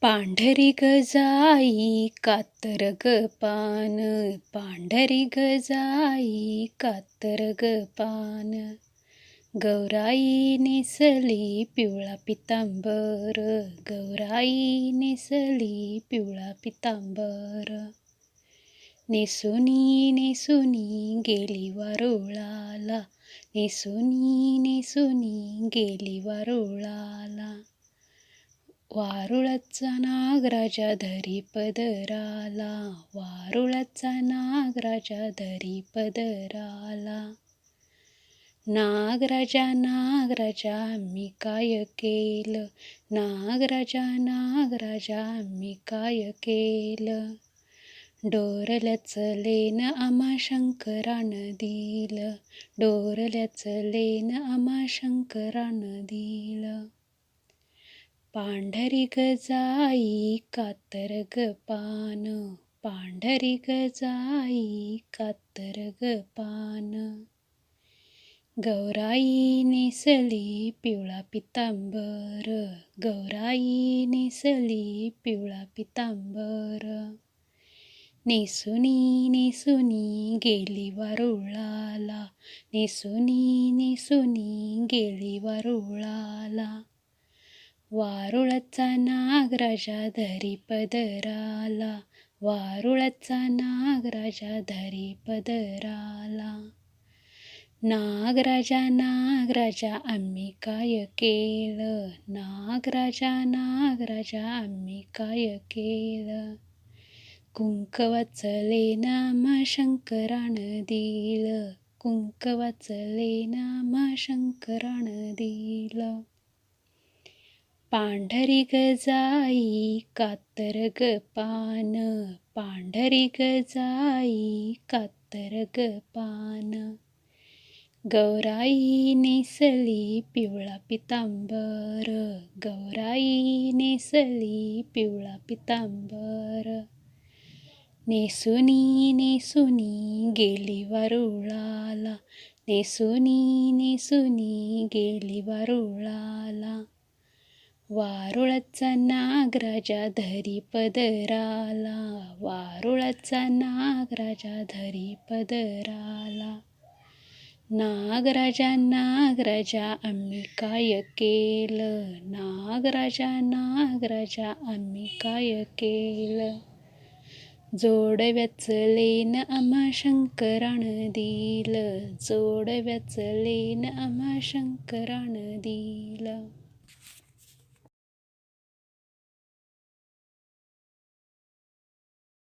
पांढरी गजाई कातर ग पान पांढरी गजाई कातर ग पान गौराई नेसली पिवळा पितांबर. गौराई नेसली पिवळा पितांबर. नेसुनी नेसुनी गेली वारुळाला. नेसुनी नेसुनी गेली वारुळाला. वारुळाचा नागराजा धरी पदराला वारुळाचा नागराजा धरी पदराला नागराजा नागराजा मी काय केलं? नागराजा नागराजा मी काय केलं? डोरल्याचं लेन आमा शंकरान दिलं. डोरल्याचं लेन आमा शंकरान दिलं. पांढरी गजाई कातर ग पान. पांढरी गजाई कातर ग पान. गौराई नेसली पिवळा पितांबर. गौराई नेसली पिवळा पितांबर. नेसुनी नेसुनी गेली वारुळाला. नेसुनी नेसुनी गेली वारुळाला. वारुळाचा नागराजा धरी पदराला वारुळाचा नागराजा धरी पदराला नागराजा नागराजा आम्ही काय केलं? नागराजा नागराजा आम्ही काय केलं? कुंकवाचं लेनामा शंकरानं शंकरान दिलं कुंकवाचं लेनामा आम्हा शंकरान दिलं. पांढरी गजाई जाई कातर ग पान. पांढरी गजाई जाई कातर ग पान. गौराई नेसली पिवळा पितांबर. गौराई नेसली पिवळा पितांबर. नेसुनी नेसुनी गेली वारुळाला. नेसुनी नेसुनी गेली वारुळाला. वारुळाचा नागराजा धरी पदराला वारुळाचा नागराजा धरी पदराला नागराजा नागराजा आम्ही काय केलं? नागराजा नागराजा आम्ही काय केलं? जोडव्याच लेन आम्हा शंकरान दिलं. जोडव्याच लेन आम्हा शंकरान दिलं.